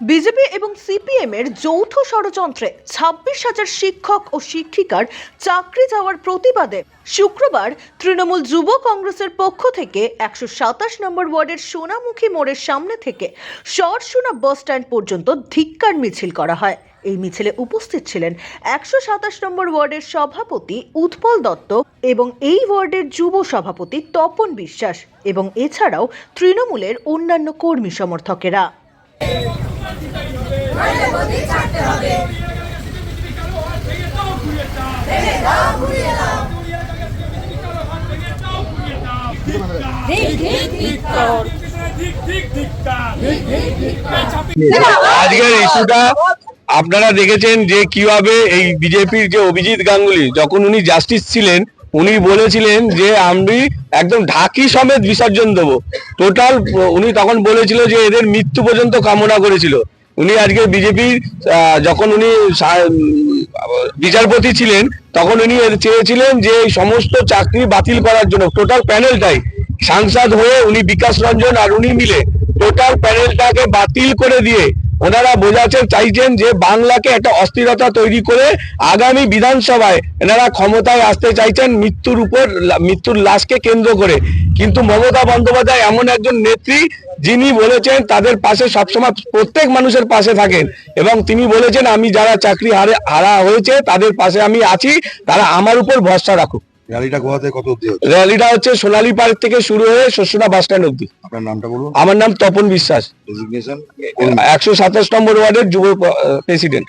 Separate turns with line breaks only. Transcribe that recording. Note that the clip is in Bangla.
বিজেপি এবং সিপিএম এর যৌথ ষড়যন্ত্রে ছাব্বিশ হাজার শিক্ষক ও শিক্ষিকার চাকরি যাওয়ার প্রতিবাদে শুক্রবার তৃণমূল যুব কংগ্রেসের পক্ষ থেকে একশো সাতাশ নম্বর ওয়ার্ডের সোনামুখী মোড়ের সামনে থেকে সরসোনা বাস স্ট্যান্ড পর্যন্ত ধিক্কার মিছিল করা হয়। এই মিছিলে উপস্থিত ছিলেন একশো সাতাশ নম্বর ওয়ার্ডের সভাপতি উৎপল দত্ত এবং এই ওয়ার্ডের যুব সভাপতি তপন বিশ্বাস এবং এছাড়াও তৃণমূলের অন্যান্য কর্মী সমর্থকেরা।
আজকের ইস্যুটা আপনারা দেখেছেন যে কীভাবে এই বিজেপির যে অভিজিৎ গাঙ্গুলি, যখন উনি জাস্টিস ছিলেন, উনি বলেছিলেন যে আমি একদম ঢাকি সমেত বিসর্জন দেবো। টোটাল উনি তখন বলেছিল যে এদের মৃত্যু পর্যন্ত কামনা করেছিল। উনি আজকে বিজেপির যখন উনি বিচারপতি ছিলেন, তখন উনি চেয়েছিলেন যে সমস্ত চাকরি বাতিল করার জন্য টোটাল প্যানেলটাই সাংসদ হয়ে উনি বিকাশ রঞ্জন আর উনি মিলে টোটাল প্যানেলটাকে বাতিল করে দিয়ে ওনারা বোঝাতে চাইছেন যে বাংলাকে একটা অস্থিরতা তৈরি করে আগামী বিধানসভায় এনারা ক্ষমতায় আসতে চাইছেন মৃত্যুর উপর, মৃত্যুর লাশকে কেন্দ্র করে। কিন্তু মমতা বন্দ্যোপাধ্যায় এমন একজন নেত্রী, যিনি বলেছেন তাদের পাশে সবসময় প্রত্যেক মানুষের পাশে থাকেন এবং তিনি বলেছেন, আমি যারা চাকরি হারে, হারা হয়েছে, তাদের পাশে আমি আছি, তারা আমার উপর ভরসা রাখুক।
র্যালিটা থেকে কত হচ্ছে?
র্যালিটা হচ্ছে সোনালী পার্ক থেকে শুরু হয়ে শস্যনা বাস স্ট্যান্ড অব্দি
আপনার নামটা বলুন।
আমার নাম তপন বিশ্বাস।
ডেজিগনেশন
একশো সাতাশ নম্বর ওয়ার্ডের যুব প্রেসিডেন্ট